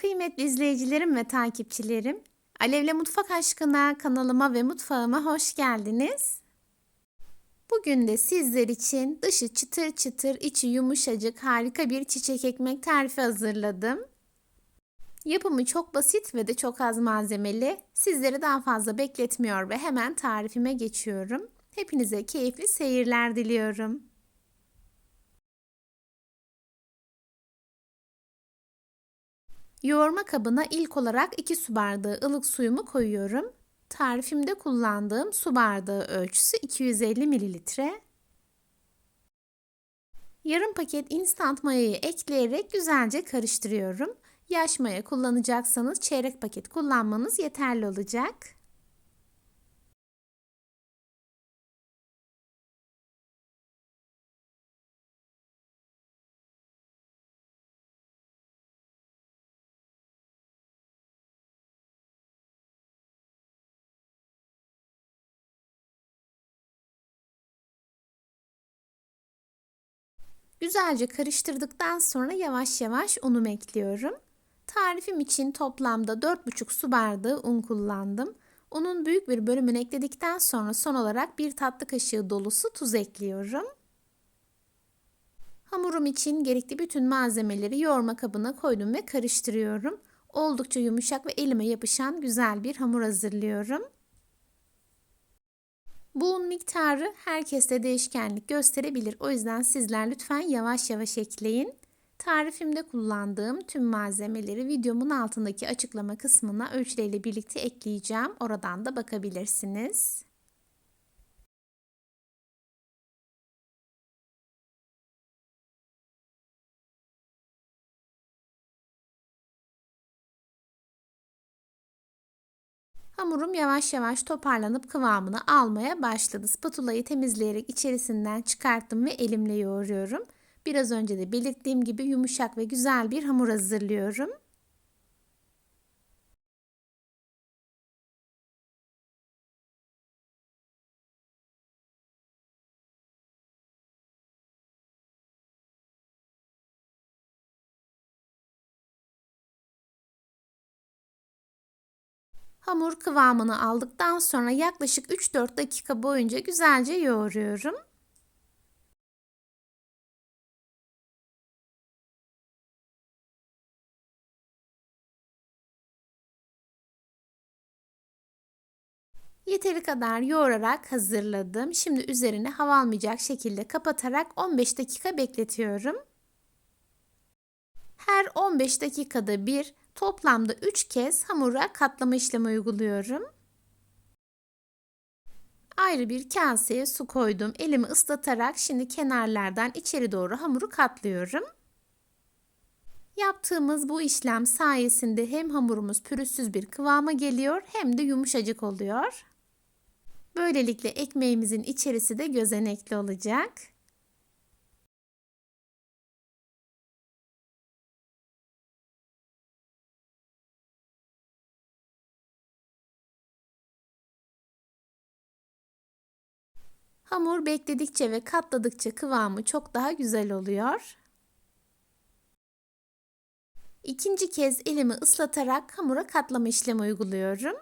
Kıymetli izleyicilerim ve takipçilerim, Alevle Mutfak Aşkına kanalıma ve mutfağıma hoş geldiniz. Bugün de sizler için dışı çıtır çıtır, içi yumuşacık harika bir çiçek ekmek tarifi hazırladım. Yapımı çok basit ve de çok az malzemeli. Sizleri daha fazla bekletmiyor ve hemen tarifime geçiyorum. Hepinize keyifli seyirler diliyorum. Yoğurma kabına ilk olarak 2 su bardağı ılık suyumu koyuyorum. Tarifimde kullandığım su bardağı ölçüsü 250 mililitre. Yarım paket instant mayayı ekleyerek güzelce karıştırıyorum. Yaş maya kullanacaksanız çeyrek paket kullanmanız yeterli olacak. Güzelce karıştırdıktan sonra yavaş yavaş unumu ekliyorum. Tarifim için toplamda 4,5 su bardağı un kullandım. Unun büyük bir bölümünü ekledikten sonra son olarak bir tatlı kaşığı dolusu tuz ekliyorum. Hamurum için gerekli bütün malzemeleri yoğurma kabına koydum ve karıştırıyorum. Oldukça yumuşak ve elime yapışan güzel bir hamur hazırlıyorum. Bu un miktarı herkeste değişkenlik gösterebilir. O yüzden sizler lütfen yavaş yavaş ekleyin. Tarifimde kullandığım tüm malzemeleri videomun altındaki açıklama kısmına ölçüleriyle birlikte ekleyeceğim. Oradan da bakabilirsiniz. Hamurum yavaş yavaş toparlanıp kıvamını almaya başladı. Spatulayı temizleyerek içerisinden çıkarttım ve elimle yoğuruyorum. Biraz önce de belirttiğim gibi yumuşak ve güzel bir hamur hazırlıyorum. Hamur kıvamını aldıktan sonra yaklaşık 3-4 dakika boyunca güzelce yoğuruyorum. Yeteri kadar yoğurarak hazırladım. Şimdi üzerine hava almayacak şekilde kapatarak 15 dakika bekletiyorum. Her 15 dakikada bir Toplamda 3 kez hamura katlama işlemi uyguluyorum. Ayrı bir kaseye su koydum. Elimi ıslatarak şimdi kenarlardan içeri doğru hamuru katlıyorum. Yaptığımız bu işlem sayesinde hem hamurumuz pürüzsüz bir kıvama geliyor hem de yumuşacık oluyor. Böylelikle ekmeğimizin içerisi de gözenekli olacak. Hamur bekledikçe ve katladıkça kıvamı çok daha güzel oluyor. İkinci kez elimi ıslatarak hamura katlama işlemi uyguluyorum.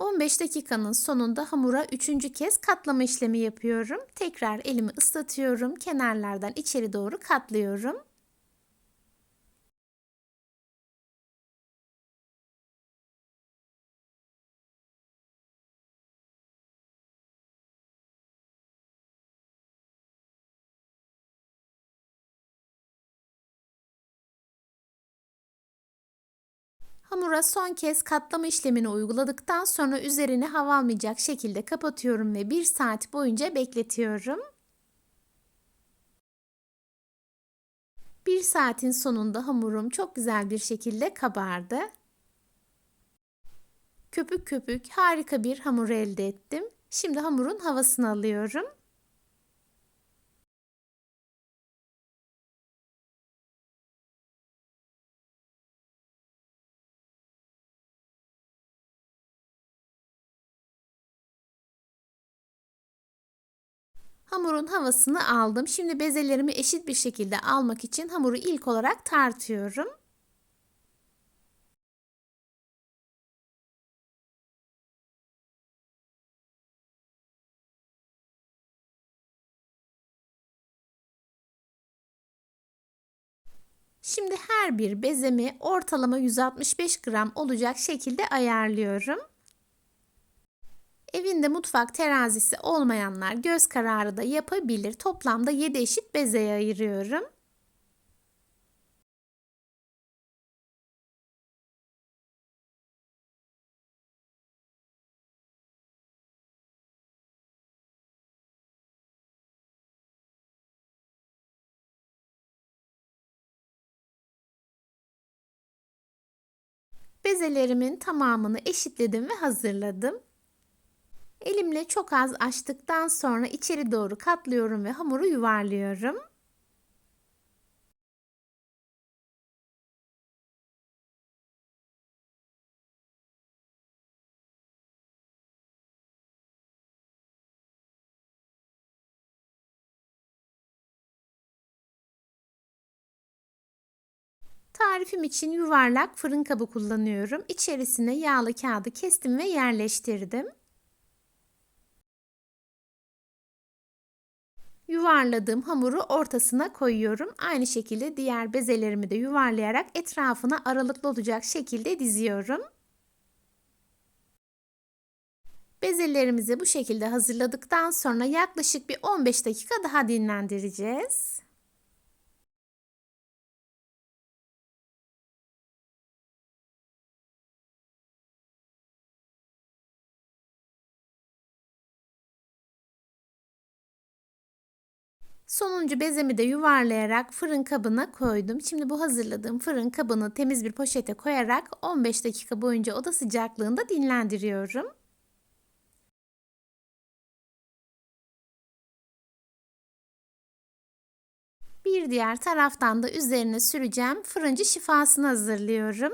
15 dakikanın sonunda hamura üçüncü kez katlama işlemi yapıyorum. Tekrar elimi ıslatıyorum. Kenarlardan içeri doğru katlıyorum. Hamura son kez katlama işlemini uyguladıktan sonra üzerine hava almayacak şekilde kapatıyorum ve 1 saat boyunca bekletiyorum. 1 saatin sonunda hamurum çok güzel bir şekilde kabardı. Köpük köpük harika bir hamur elde ettim. Şimdi hamurun havasını alıyorum. Hamurun havasını aldım. Şimdi bezelerimi eşit bir şekilde almak için hamuru ilk olarak tartıyorum. Şimdi her bir bezemi ortalama 165 gram olacak şekilde ayarlıyorum. Evinde mutfak terazisi olmayanlar göz kararı da yapabilir. Toplamda 7 eşit bezeye ayırıyorum. Bezelerimin tamamını eşitledim ve hazırladım. Elimle çok az açtıktan sonra içeri doğru katlıyorum ve hamuru yuvarlıyorum. Tarifim için yuvarlak fırın kabı kullanıyorum. İçerisine yağlı kağıdı kestim ve yerleştirdim. Yuvarladığım hamuru ortasına koyuyorum. Aynı şekilde diğer bezelerimi de yuvarlayarak etrafına aralıklı olacak şekilde diziyorum. Bezelerimizi bu şekilde hazırladıktan sonra yaklaşık bir 15 dakika daha dinlendireceğiz. Sonuncu bezemi de yuvarlayarak fırın kabına koydum. Şimdi bu hazırladığım fırın kabını temiz bir poşete koyarak 15 dakika boyunca oda sıcaklığında dinlendiriyorum. Bir diğer taraftan da üzerine süreceğim fırıncı şifasını hazırlıyorum.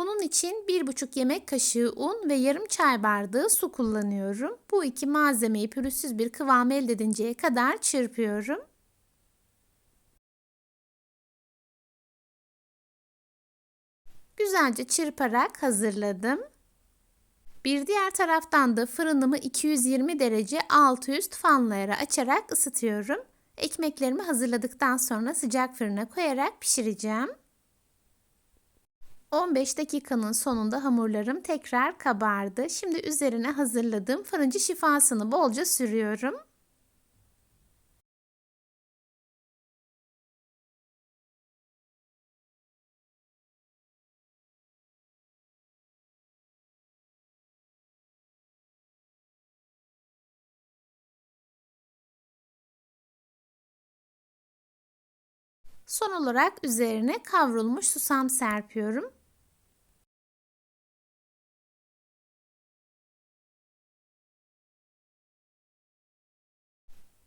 Bunun için 1,5 yemek kaşığı un ve yarım çay bardağı su kullanıyorum. Bu iki malzemeyi pürüzsüz bir kıvam elde edinceye kadar çırpıyorum. Güzelce çırparak hazırladım. Bir diğer taraftan da fırınımı 220 derece alt üst fanlayara açarak ısıtıyorum. Ekmeklerimi hazırladıktan sonra sıcak fırına koyarak pişireceğim. 15 dakikanın sonunda hamurlarım tekrar kabardı. Şimdi üzerine hazırladığım fırıncı şifasını bolca sürüyorum. Son olarak üzerine kavrulmuş susam serpiyorum.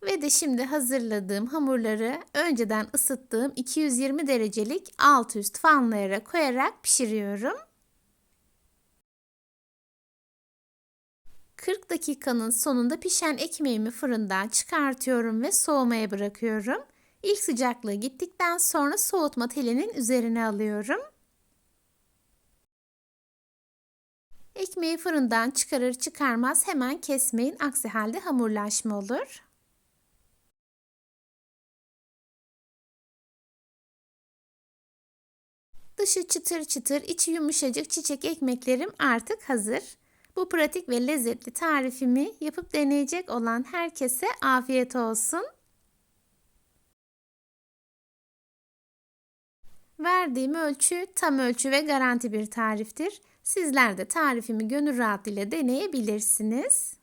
Ve de şimdi hazırladığım hamurları önceden ısıttığım 220 derecelik alt üst fanlayara koyarak pişiriyorum. 40 dakikanın sonunda pişen ekmeğimi fırından çıkartıyorum ve soğumaya bırakıyorum. İlk sıcaklığı gittikten sonra soğutma telinin üzerine alıyorum. Ekmeği fırından çıkarır çıkarmaz hemen kesmeyin aksi halde hamurlaşma olur. Dışı çıtır çıtır, içi yumuşacık çiçek ekmeklerim artık hazır. Bu pratik ve lezzetli tarifimi yapıp deneyecek olan herkese afiyet olsun. Verdiğim ölçü tam ölçü ve garanti bir tariftir. Sizler de tarifimi gönül rahatlığıyla deneyebilirsiniz.